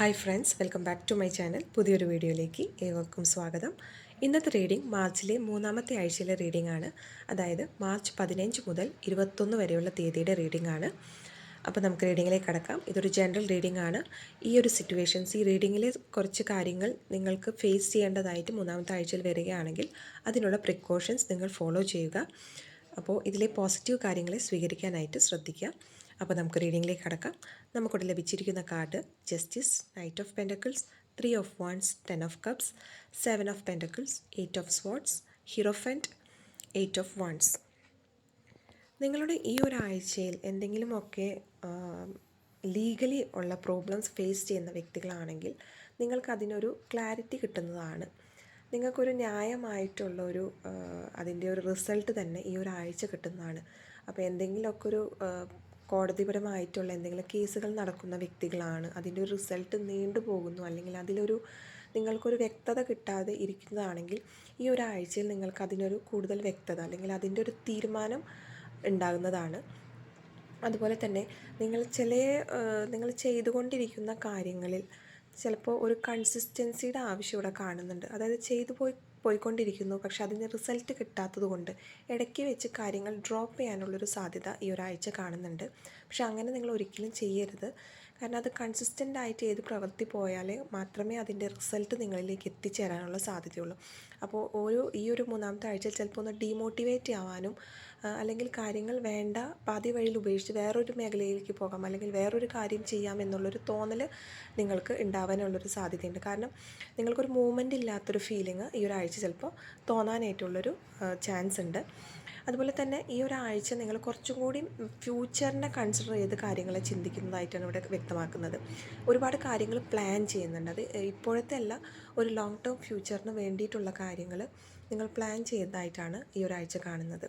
Hi friends welcome back to my channel പുതിയൊരു വീഡിയോയിലേക്ക് ഏവർക്കും സ്വാഗതം. ഇന്നത്തെ റീഡിംഗ് മാർച്ചിലെ മൂന്നാമത്തെ ആഴ്ചയിലെ റീഡിംഗ് ആണ്. അതായത് മാർച്ച് പതിനഞ്ച് മുതൽ ഇരുപത്തൊന്ന് വരെയുള്ള തീയതിയുടെ റീഡിംഗ് ആണ്. അപ്പോൾ നമുക്ക് റീഡിങ്ങിലേക്ക് കടക്കാം. ഇതൊരു ജനറൽ റീഡിംഗ് ആണ്. ഈ ഒരു സിറ്റുവേഷൻസ് ഈ റീഡിങ്ങിലെ കുറച്ച് കാര്യങ്ങൾ നിങ്ങൾക്ക് ഫേസ് ചെയ്യേണ്ടതായിട്ട് മൂന്നാമത്തെ ആഴ്ചയിൽ വരികയാണെങ്കിൽ അതിനുള്ള പ്രിക്കോഷൻസ് നിങ്ങൾ ഫോളോ ചെയ്യുക. അപ്പോൾ ഇതിലെ പോസിറ്റീവ് കാര്യങ്ങളെ സ്വീകരിക്കാനായിട്ട് ശ്രദ്ധിക്കുക. അപ്പോൾ നമുക്ക് റീഡിങ്ങിലേക്ക് കടക്കാം. നമുക്കിവിടെ ലഭിച്ചിരിക്കുന്ന card justice knight of pentacles three of wands ten of cups seven of pentacles eight of swords hierophant eight of wands നിങ്ങളുടെ ഈ ഒരാഴ്ചയിൽ എന്തെങ്കിലുമൊക്കെ ലീഗലി ഉള്ള പ്രോബ്ലംസ് ഫേസ് ചെയ്യുന്ന വ്യക്തികളാണെങ്കിൽ നിങ്ങൾക്ക് അതിനൊരു ക്ലാരിറ്റി കിട്ടുന്നതാണ്. നിങ്ങൾക്കൊരു ന്യായമായിട്ടുള്ള ഒരു അതിന്റെ ഒരു റിസൾട്ട് തന്നെ ഈ ഒരാഴ്ച കിട്ടുന്നതാണ്. അപ്പോൾ എന്തെങ്കിലുമൊക്കെ ഒരു കോടതിപരമായിട്ടുള്ള എന്തെങ്കിലും കേസുകൾ നടക്കുന്ന വ്യക്തികളാണ്. അതിന്റെ ഒരു റിസൾട്ട് നീണ്ടു പോകുന്നു. അല്ലെങ്കിൽ അതിലൊരു നിങ്ങൾക്കൊരു വ്യക്തത കിട്ടാതെ ഇരിക്കുന്നതാണെങ്കിൽ ഈ ഒരാഴ്ചയിൽ നിങ്ങൾക്ക് അതിനൊരു കൂടുതൽ വ്യക്തത അല്ലെങ്കിൽ അതിന്റെ ഒരു തീരുമാനം ഉണ്ടാകുന്നതാണ്. അതുപോലെ തന്നെ നിങ്ങൾ ചില നിങ്ങൾ ചെയ്തുകൊണ്ടിരിക്കുന്ന കാര്യങ്ങളിൽ ചിലപ്പോൾ ഒരു കൺസിസ്റ്റൻസിയുടെ ആവശ്യം ഇവിടെ കാണുന്നുണ്ട്. അതായത് ചെയ്തു പോയി പോയിക്കൊണ്ടിരിക്കുന്നു. പക്ഷെ അതിന് റിസൾട്ട് കിട്ടാത്തത് കൊണ്ട് ഇടയ്ക്ക് വെച്ച് കാര്യങ്ങൾ ഡ്രോപ്പ് ചെയ്യാനുള്ളൊരു സാധ്യത ഈ ഒരാഴ്ച കാണുന്നുണ്ട്. പക്ഷെ അങ്ങനെ നിങ്ങൾ ഒരിക്കലും ചെയ്യരുത്. കാരണം അത് കൺസിസ്റ്റന്റ് ആയിട്ട് ഏത് പ്രവൃത്തി പോയാൽ മാത്രമേ അതിന്റെ റിസൾട്ട് നിങ്ങളിലേക്ക് എത്തിച്ചേരാനുള്ള സാധ്യതയുള്ളൂ. അപ്പോൾ ഓരോ ഈ ഒരു മൂന്നാമത്തെ ആഴ്ച ചിലപ്പോൾ ഒന്ന് ഡീമോട്ടിവേറ്റ് ആവാനും അല്ലെങ്കിൽ കാര്യങ്ങൾ വേണ്ട പാതി വഴിയിൽ ഉപേക്ഷിച്ച് വേറൊരു മേഖലയിലേക്ക് പോകാം അല്ലെങ്കിൽ വേറൊരു കാര്യം ചെയ്യാം എന്നുള്ളൊരു തോന്നൽ നിങ്ങൾക്ക് ഉണ്ടാവാനുള്ളൊരു സാധ്യതയുണ്ട്. കാരണം നിങ്ങൾക്കൊരു മൂവ്മെന്റ് ഇല്ലാത്തൊരു ഫീലിംഗ് ഈ ഒരാഴ്ച ചിലപ്പോൾ തോന്നാനായിട്ടുള്ളൊരു ചാൻസ് ഉണ്ട്. അതുപോലെ തന്നെ ഈ ഒരാഴ്ച നിങ്ങൾ കുറച്ചും കൂടി ഫ്യൂച്ചറിനെ കൺസിഡർ ചെയ്ത് കാര്യങ്ങളെ ചിന്തിക്കുന്നതായിട്ടാണ് ഇവിടെ വ്യക്തമാക്കുന്നത്. ഒരുപാട് കാര്യങ്ങൾ പ്ലാൻ ചെയ്യുന്നുണ്ട്. അത് ഇപ്പോഴത്തെ അല്ല ഒരു ലോങ് ടേം ഫ്യൂച്ചറിന് വേണ്ടിയിട്ടുള്ള കാര്യങ്ങൾ നിങ്ങൾ പ്ലാൻ ചെയ്തതായിട്ടാണ് ഈ ഒരാഴ്ച കാണുന്നത്.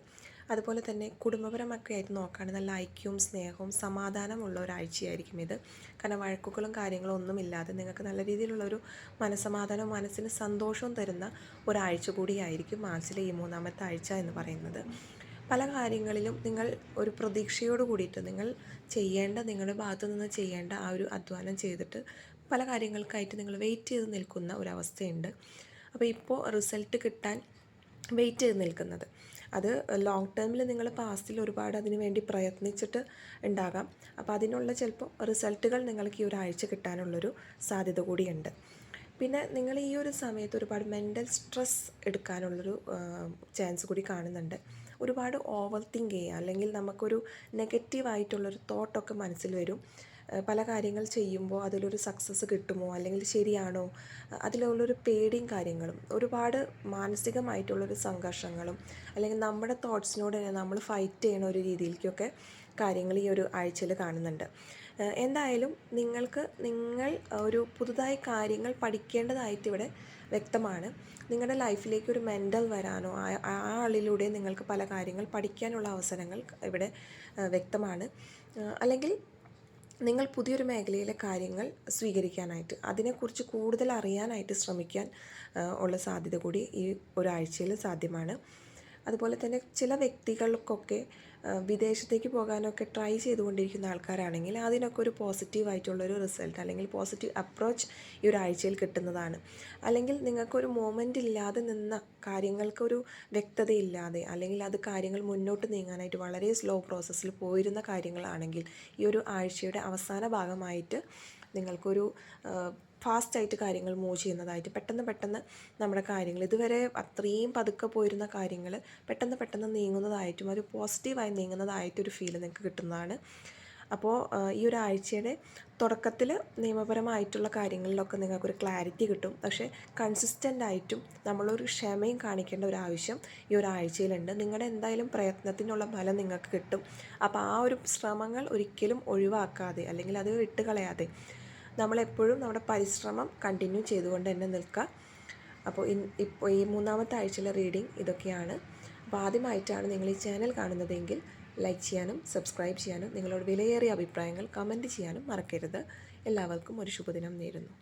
അതുപോലെ തന്നെ കുടുംബപരമൊക്കെ ആയിട്ട് നോക്കുകയാണെങ്കിൽ നല്ല ഐക്യവും സ്നേഹവും സമാധാനമുള്ള ഒരാഴ്ചയായിരിക്കും ഇത്. കാരണം വഴക്കുകളും കാര്യങ്ങളും ഒന്നുമില്ലാതെ നിങ്ങൾക്ക് നല്ല രീതിയിലുള്ളൊരു മനസ്സമാധാനവും മനസ്സിന് സന്തോഷവും തരുന്ന ഒരാഴ്ച കൂടിയായിരിക്കും മാർച്ചിലെ ഈ മൂന്നാമത്തെ ആഴ്ച എന്ന് പറയുന്നത്. പല കാര്യങ്ങളിലും നിങ്ങൾ ഒരു പ്രതീക്ഷയോട് കൂടിയിട്ട് നിങ്ങൾ ചെയ്യേണ്ട നിങ്ങളുടെ ഭാഗത്തു നിന്ന് ചെയ്യേണ്ട ആ ഒരു അധ്വാനം ചെയ്തിട്ട് പല കാര്യങ്ങൾക്കായിട്ട് നിങ്ങൾ വെയിറ്റ് ചെയ്ത് നിൽക്കുന്ന ഒരവസ്ഥയുണ്ട്. അപ്പോൾ ഇപ്പോൾ റിസൾട്ട് കിട്ടാൻ വെയിറ്റ് ചെയ്ത് നിൽക്കുന്നത്. അത് ലോങ് ടേമിൽ നിങ്ങൾ പാസ്റ്റിൽ ഒരുപാട് അതിന് വേണ്ടി പ്രയത്നിച്ചിട്ട് ഉണ്ടാകാം അപ്പോൾ അതിനുള്ള ചിലപ്പോൾ റിസൾട്ടുകൾ നിങ്ങൾക്ക് ഈ ഒരാഴ്ച കിട്ടാനുള്ളൊരു സാധ്യത കൂടിയുണ്ട്. പിന്നെ നിങ്ങൾ ഈ ഒരു സമയത്ത് ഒരുപാട് മെന്റൽ സ്ട്രെസ് എടുക്കാനുള്ളൊരു ചാൻസ് കൂടി കാണുന്നുണ്ട്. ഒരുപാട് ഓവർ തിങ്ക് ചെയ്യുക അല്ലെങ്കിൽ നമുക്കൊരു നെഗറ്റീവായിട്ടുള്ളൊരു തോട്ടൊക്കെ മനസ്സിൽ വരും. പല കാര്യങ്ങൾ ചെയ്യുമ്പോൾ അതിലൊരു സക്സസ് കിട്ടുമോ? അല്ലെങ്കിൽ ശരിയാണോ? അതിലുള്ളൊരു പേടിയും കാര്യങ്ങളും ഒരുപാട് മാനസികമായിട്ടുള്ളൊരു സംഘർഷങ്ങളും അല്ലെങ്കിൽ നമ്മുടെ തോട്ട്സിനോട് തന്നെ നമ്മൾ ഫൈറ്റ് ചെയ്യണ ഒരു രീതിയിലേക്കൊക്കെ കാര്യങ്ങൾ ഈ ഒരു ആഴ്ചയിൽ കാണുന്നുണ്ട്. എന്തായാലും നിങ്ങൾക്ക് നിങ്ങൾ ഒരു പുതുതായി കാര്യങ്ങൾ പഠിക്കേണ്ടതായിട്ട് ഇവിടെ വ്യക്തമാണ്. നിങ്ങളുടെ ലൈഫിലേക്ക് ഒരു മെന്റൽ വരാനോ ആ ആളിലൂടെ നിങ്ങൾക്ക് പല കാര്യങ്ങൾ പഠിക്കാനുള്ള അവസരങ്ങൾ ഇവിടെ വ്യക്തമാണ്. അല്ലെങ്കിൽ നിങ്ങൾ പുതിയൊരു മേഖലയിലെ കാര്യങ്ങൾ സ്വീകരിക്കാനായിട്ട് അതിനെക്കുറിച്ച് കൂടുതൽ അറിയാനായിട്ട് ശ്രമിക്കാൻ ഉള്ള സാധ്യത കൂടി ഈ ഒരാഴ്ചയിൽ സാധ്യമാണ്. അതുപോലെ തന്നെ ചില വ്യക്തികൾക്കൊക്കെ വിദേശത്തേക്ക് പോകാനൊക്കെ ട്രൈ ചെയ്തുകൊണ്ടിരിക്കുന്ന ആൾക്കാരാണെങ്കിൽ അതിനൊക്കെ ഒരു പോസിറ്റീവായിട്ടുള്ളൊരു റിസൾട്ട് അല്ലെങ്കിൽ പോസിറ്റീവ് അപ്രോച്ച് ഈ ഒരു ആഴ്ചയിൽ കിട്ടുന്നതാണ്. അല്ലെങ്കിൽ നിങ്ങൾക്കൊരു മോമെന്റ് ഇല്ലാതെ നിന്ന കാര്യങ്ങൾക്കൊരു വ്യക്തതയില്ലാതെ അല്ലെങ്കിൽ അത് കാര്യങ്ങൾ മുന്നോട്ട് നീങ്ങാനായിട്ട് വളരെ സ്ലോ പ്രോസസ്സിൽ പോയിരുന്ന കാര്യങ്ങളാണെങ്കിൽ ഈ ഒരു ആഴ്ചയുടെ അവസാന ഭാഗമായിട്ട് നിങ്ങൾക്കൊരു ഫാസ്റ്റായിട്ട് കാര്യങ്ങൾ മൂവ് ചെയ്യുന്നതായിട്ട് പെട്ടെന്ന് പെട്ടെന്ന് നമ്മുടെ കാര്യങ്ങൾ. ഇതുവരെ അത്രയും പതുക്കെ പോയിരുന്ന കാര്യങ്ങൾ പെട്ടെന്ന് പെട്ടെന്ന് നീങ്ങുന്നതായിട്ടും ഒരു പോസിറ്റീവായി നീങ്ങുന്നതായിട്ടൊരു ഫീൽ നിങ്ങൾക്ക് കിട്ടുന്നതാണ്. അപ്പോൾ ഈ ഒരു ആഴ്ചയുടെ തുടക്കത്തിൽ നിയമപരമായിട്ടുള്ള കാര്യങ്ങളിലൊക്കെ നിങ്ങൾക്കൊരു ക്ലാരിറ്റി കിട്ടും. പക്ഷേ കൺസിസ്റ്റന്റ് ആയിട്ടും നമ്മളൊരു ക്ഷമയും കാണിക്കേണ്ട ഒരു ആവശ്യം ഈ ഒരു ആഴ്ചയിലുണ്ട്. നിങ്ങളുടെ എന്തായാലും പ്രയത്നത്തിനുള്ള ഫലം നിങ്ങൾക്ക് കിട്ടും. അപ്പോൾ ആ ഒരു ശ്രമങ്ങൾ ഒരിക്കലും ഒഴിവാക്കാതെ അല്ലെങ്കിൽ അത് വിട്ടുകളയാതെ നമ്മളെപ്പോഴും നമ്മുടെ പരിശ്രമം കണ്ടിന്യൂ ചെയ്തുകൊണ്ട് തന്നെ നിൽക്കുക. അപ്പോൾ ഇപ്പോൾ ഈ മൂന്നാമത്തെ ആഴ്ചയിലെ റീഡിംഗ് ഇതൊക്കെയാണ്. അപ്പോൾ ആദ്യമായിട്ടാണ് നിങ്ങൾ ഈ ചാനൽ കാണുന്നതെങ്കിൽ ലൈക്ക് ചെയ്യാനും സബ്സ്ക്രൈബ് ചെയ്യാനും നിങ്ങളോട് വിലയേറിയ അഭിപ്രായങ്ങൾ കമന്റ് ചെയ്യാനും മറക്കരുത്. എല്ലാവർക്കും ഒരു ശുഭദിനം നേരുന്നു.